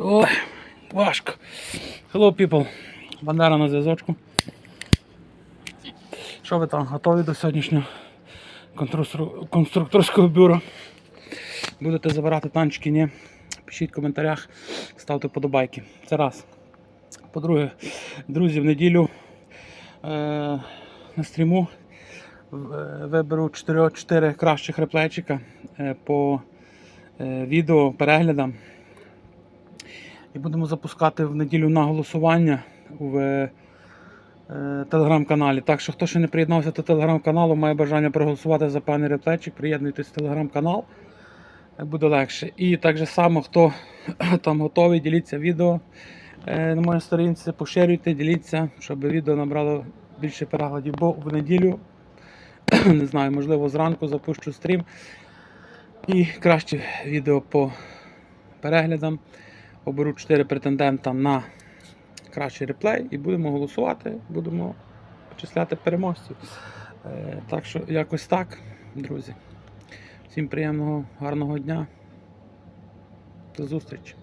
Ой, важко. Hello, people. Бандера на зв'язочку. Що ви там, готові до сьогоднішнього конструкторського бюро? Будете забирати танчики, ні? Пишіть в коментарях, ставте подобайки. Це раз. По-друге, друзі, в неділю е, на стріму е, виберу 4, 4 кращих реплейчика е, по е, відео переглядам. І будемо запускати в неділю на голосування в е, телеграм-каналі. Так що, хто ще не приєднався до телеграм-каналу, має бажання проголосувати за певний реплечик, приєднуйтесь в телеграм-канал. е, Буде легше. І так же само, хто там готовий, діліться відео е, на моїй сторінці, поширюйте, діліться, щоб відео набрало більше переглядів. Бо в неділю, не знаю, можливо, зранку запущу стрім. І краще відео по переглядам. Оберу 4 претендента на кращий реплей і будемо голосувати, будемо почисляти переможців. Е, Так що якось так, друзі. Всім приємного, гарного дня. До зустрічі.